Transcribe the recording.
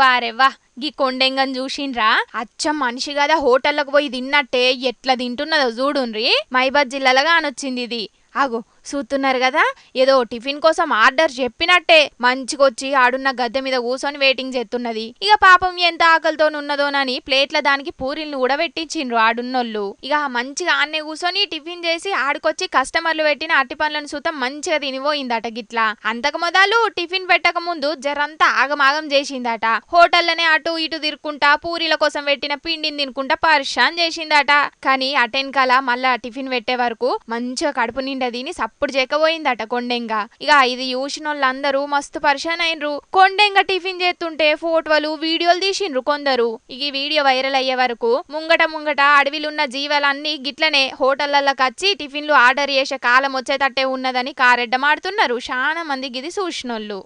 అవ్వారెవ్వా గీ కొండెంగని చూసిండ్రా? అచ్చం మనిషి కదా హోటల్లోకి పోయి తిన్నట్టే ఎట్లా తింటున్నదో చూడుండ్రి. మైబాద్ జిల్లాలో కానొచ్చింది ఇది. ఆగో. చూస్తున్నారు కదా? ఏదో టిఫిన్ కోసం ఆర్డర్ చెప్పినట్టే మంచికొచ్చి ఆడున్న గద్దె మీద కూర్చొని వెయిటింగ్ చేస్తున్నది. ఇక పాపం ఎంత ఆకలితో ఉన్నదోనని ప్లేట్ల దానికి పూరీలను కూడా ఆడున్నోళ్ళు. ఇక మంచిగా ఆన్నే కూర్చొని టిఫిన్ చేసి ఆడుకొచ్చి కస్టమర్లు పెట్టిన అట్టి పండ్లను సూతం మంచిగా తినిపోయిందట గిట్లా. అంతకు మొదలు టిఫిన్ పెట్టక ముందు జరంతా ఆగమాగం చేసిందట. హోటల్లోనే అటు ఇటు తిరుక్కుంటా పూరీల కోసం పెట్టిన పిండిని తినుకుంటా పరిశాన్ చేసిందట. కానీ అటెన్కాల మళ్ళా టిఫిన్ పెట్టే వరకు మంచిగా కడుపు నిండా తిని ఇప్పుడు చెక్కబోయిందట కొండెంగ. ఇక ఇది చూసిన వాళ్ళందరూ మస్తు పరిశాన్ అయినరు కొండెంగ టిఫిన్ చేస్తుంటే ఫోటోలు వీడియోలు తీసిండ్రు కొందరు. ఇక ఈ వీడియో వైరల్ అయ్యే వరకు ముంగట ముంగట అడవిలున్న జీవాలన్నీ గిట్లనే హోటళ్ళలోకి వచ్చి టిఫిన్లు ఆర్డర్ చేసే కాలం వచ్చేటట్టే ఉన్నదని కారెడ్డమాడుతున్నారు. చాలా మంది గిది చూసినోళ్ళు.